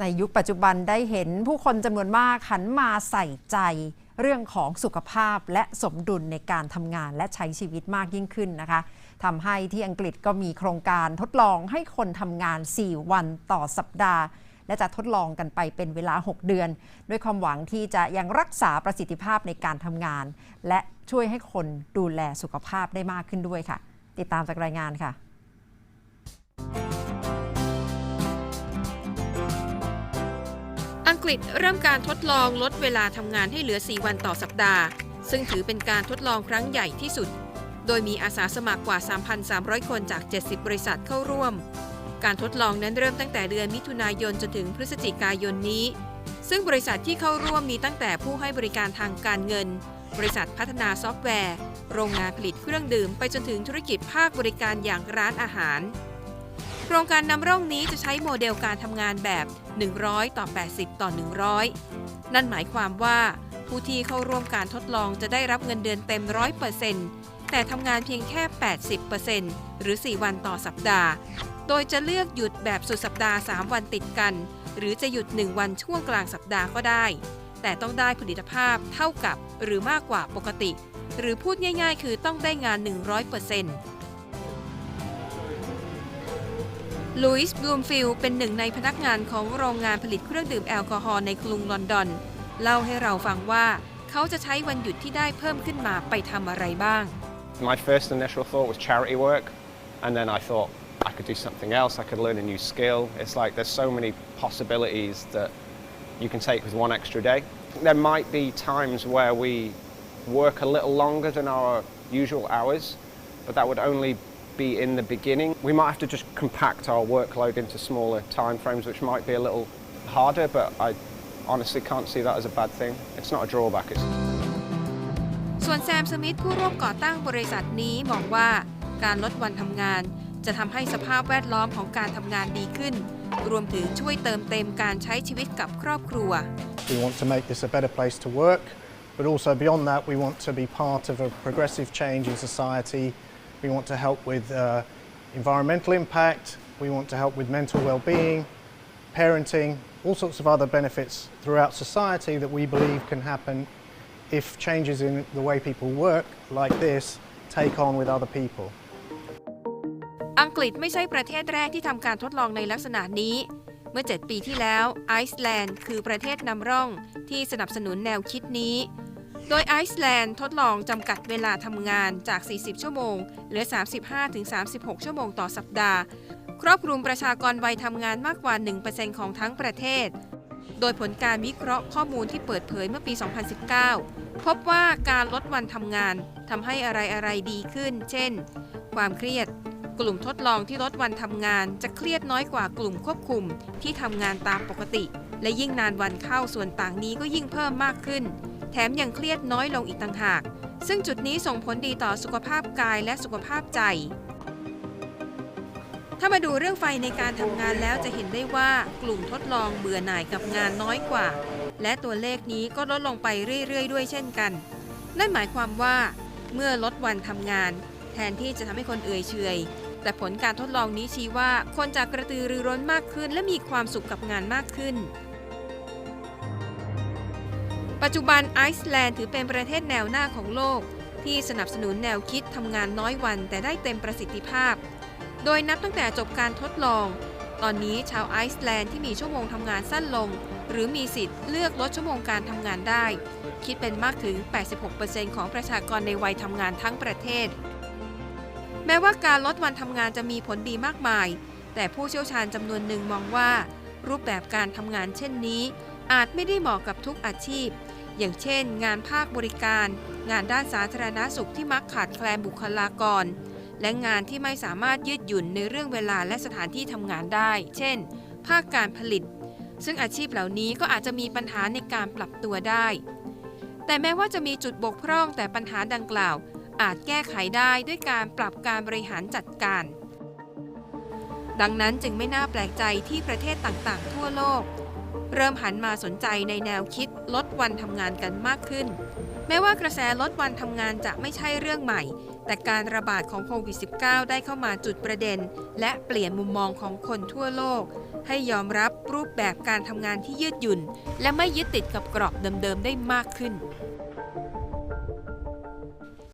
ในยุคปัจจุบันได้เห็นผู้คนจำนวนมากหันมาใส่ใจ เรื่องของสุขภาพและสมดุลในการทำงานและใช้ชีวิตมากยิ่งขึ้นนะคะทำให้ที่อังกฤษก็มีโครงการทดลองให้คนทำงาน 4 วันต่อสัปดาห์ และจะทดลองกันไปเป็นเวลา 6 เดือน ด้วยความหวังที่จะยังรักษาประสิทธิภาพในการทำงาน และช่วยให้คนดูแลสุขภาพได้มากขึ้นด้วยค่ะ ติดตามจากรายงานค่ะ อังกฤษเริ่มการทดลองลดเวลาทำงานให้เหลือ 4 วันต่อสัปดาห์ ซึ่งถือเป็นการทดลองครั้งใหญ่ที่สุด โดยมีอาสาสมัครกว่า 3,300 คนจาก 70 บริษัทเข้าร่วม การทดลองนั้นเริ่มตั้งแต่เดือนมิถุนายนจนถึงพฤศจิกายนนี้ ซึ่งบริษัทที่เข้าร่วมมีตั้งแต่ผู้ให้บริการทางการเงิน บริษัทพัฒนาซอฟต์แวร์ โรงงานผลิตเครื่องดื่ม ไปจนถึงธุรกิจภาคบริการอย่างร้านอาหาร โครงการนำร่องนี้จะใช้โมเดลการทำงานแบบ 100 ต่อ 80 ต่อ 100 นั่นหมายความว่าผู้ที่เข้าร่วมการทดลองจะได้รับเงินเดือนเต็ม 100%แต่ทำงานเพียงแค่ 80%หรือ 4 วันต่อสัปดาห์ โดยจะเลือกหยุดแบบสุดสัปดาห์ 3 วันติดกัน หรือจะหยุด 1 วันช่วงกลางสัปดาห์ก็ได้ แต่ต้องได้ผลิตภาพเท่ากับหรือมากกว่าปกติ หรือพูดง่าย ๆ คือต้องได้งาน 100% ลุยส์บลูมฟิลด์เป็นหนึ่งในพนักงานของโรงงานผลิตเครื่องดื่มแอลกอฮอล์ในกรุงลอนดอน เล่าให้เราฟังว่าเขาจะใช้วันหยุดที่ได้เพิ่มขึ้นมาไปทำอะไรบ้าง My first initial thought was charity work, and then I thought I could do something else, I could learn a new skill. It's like there's so many possibilities that you can take with one extra day. There might be times where we work a little longer than our usual hours, but that would only be in the beginning. We might have to just compact our workload into smaller time frames, which might be a little harder, but I honestly can't see that as a bad thing. It's not a drawback. It's ส่วนแซมสมิธผู้ร่วมก่อตั้งบริษัทนี้มองว่าการลดวันทำงาน จะทำให้สภาพแวดล้อมของการทำงานดีขึ้น รวมถึงช่วยเติมเต็มการใช้ชีวิตกับครอบครัว We want to make this a better place to work, but also beyond that, we want to be part of a progressive change in society. We want to help with uh, environmental impact. We want to help with mental well-being, parenting, all sorts of other benefits throughout society that we believe can happen if changes in the way people work, like this, take on with other people. อังกฤษไม่ใช่ประเทศแรกที่ทำการทดลองในลักษณะนี้ เมื่อ 7 ปีที่แล้วไอซ์แลนด์คือประเทศนำร่องที่สนับสนุนแนวคิดนี้ โดยไอซ์แลนด์ทดลองจำกัดเวลาทำงานจาก 40 ชั่วโมง เหลือ 35-36 ชั่วโมงต่อสัปดาห์ ครอบคลุมประชากรวัยทำงานมากกว่า 1%ของทั้งประเทศ โดยผลการวิเคราะห์ข้อมูลที่เปิดเผยเมื่อปี 2019 พบว่าการลดวันทำงานทำให้อะไรอะไรๆดีขึ้น เช่น ความเครียด กลุ่มทดลองที่ลดวันทำงานจะเครียดน้อยกว่ากลุ่มควบคุมที่ทำงานตามปกติ และยิ่งนานวันเข้าส่วนต่างนี้ก็ยิ่งเพิ่มมากขึ้น แถมยังเครียดน้อยลงอีกต่างหาก ซึ่งจุดนี้ส่งผลดีต่อสุขภาพกายและสุขภาพใจ ถ้ามาดูเรื่องไฟในการทำงานแล้วจะเห็นได้ว่ากลุ่มทดลองเบื่อหน่ายกับงานน้อยกว่า และตัวเลขนี้ก็ลดลงไปเรื่อยๆ ด้วยเช่นกัน นั่นหมายความว่า เมื่อลดวันทำงาน แทนที่จะทำให้คนเอื่อยเฉยแต่ผลการทดลองนี้ชี้ว่าคนจะกระตือรือร้นมากขึ้น และมีความสุขกับงานมากขึ้น ปัจจุบันไอซ์แลนด์ถือเป็นประเทศแนวหน้าของโลก ที่สนับสนุนแนวคิดทำงานน้อยวันแต่ได้เต็มประสิทธิภาพ โดยนับตั้งแต่จบการทดลอง ตอนนี้ชาวไอซ์แลนด์ที่มีชั่วโมงทำงานสั้นลง หรือมีสิทธิ์เลือกลดชั่วโมงการทำงานได้ คิดเป็นมากถึง 86%ของประชากรในวัยทำงานทั้งประเทศ แม้ว่าการลดวันทำงานจะมีผลดีมากมาย แต่ผู้เชี่ยวชาญจำนวนหนึ่งมองว่า รูปแบบการทำงานเช่นนี้ อาจไม่ได้เหมาะกับทุกอาชีพ อย่างเช่น งานภาคบริการ งานด้านสาธารณสุขที่มักขาดแคลนบุคลากร และงานที่ไม่สามารถยืดหยุ่นในเรื่องเวลาและสถานที่ทำงานได้ เช่น ภาคการผลิต ซึ่งอาชีพเหล่านี้ก็อาจจะมีปัญหาในการปรับตัวได้ แต่แม้ว่าจะมีจุดบกพร่องแต่ปัญหาดังกล่าว อาจแก้ไขได้ด้วยการปรับการบริหารจัดการ ดังนั้นจึงไม่น่าแปลกใจที่ประเทศต่างๆ ทั่วโลก เริ่มหันมาสนใจในแนวคิดลดวันทำงานกันมากขึ้น แม้ว่ากระแสลดวันทำงานจะไม่ใช่เรื่องใหม่ แต่การระบาดของโควิด -19 ได้เข้ามาจุดประเด็น และเปลี่ยนมุมมองของคนทั่วโลก ให้ยอมรับรูปแบบการทำงานที่ยืดหยุ่น และไม่ยึดติดกับกรอบเดิมๆได้มากขึ้น